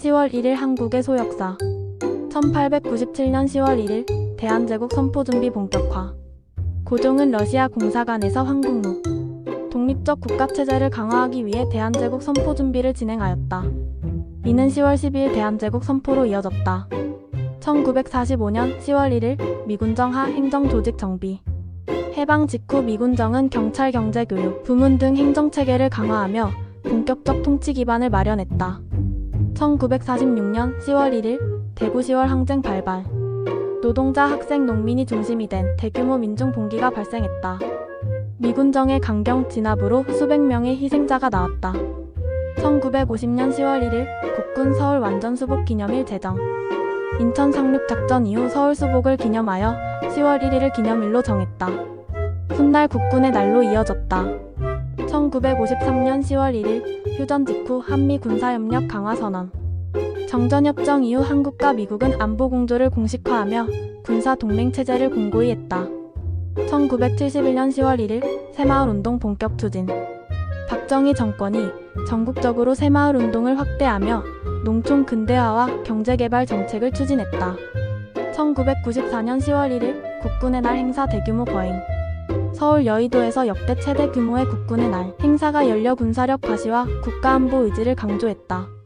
10월 1일 한국의 소역사 1897년 10월 1일 대한제국 선포 준비 본격화 고종은 러시아 공사관에서 황국무 독립적 국가체제를 강화하기 위해 대한제국 선포 준비를 진행하였다. 이는 10월 12일 대한제국 선포로 이어졌다. 1945년 10월 1일 미군정하 행정조직 정비 해방 직후 미군정은 경찰 경제교육, 부문 등 행정체계를 강화하며 본격적 통치 기반을 마련했다. 1946년 10월 1일 대구 10월 항쟁 발발 노동자, 학생, 농민이 중심이 된 대규모 민중 봉기가 발생했다. 미군정의 강경 진압으로 수백 명의 희생자가 나왔다. 1950년 10월 1일 국군 서울 완전 수복 기념일 제정 인천 상륙 작전 이후 서울 수복을 기념하여 10월 1일을 기념일로 정했다. 훗날 국군의 날로 이어졌다. 1953년 10월 1일 휴전 직후 한미 군사협력 강화 선언. 정전협정 이후 한국과 미국은 안보 공조를 공식화하며 군사 동맹 체제를 공고히 했다. 1971년 10월 1일 새마을 운동 본격 추진. 박정희 정권이 전국적으로 새마을 운동을 확대하며 농촌 근대화와 경제개발 정책을 추진했다. 1994년 10월 1일 국군의 날 행사 대규모 거행. 서울 여의도에서 역대 최대 규모의 국군의 날 행사가 열려 군사력 과시와 국가안보 의지를 강조했다.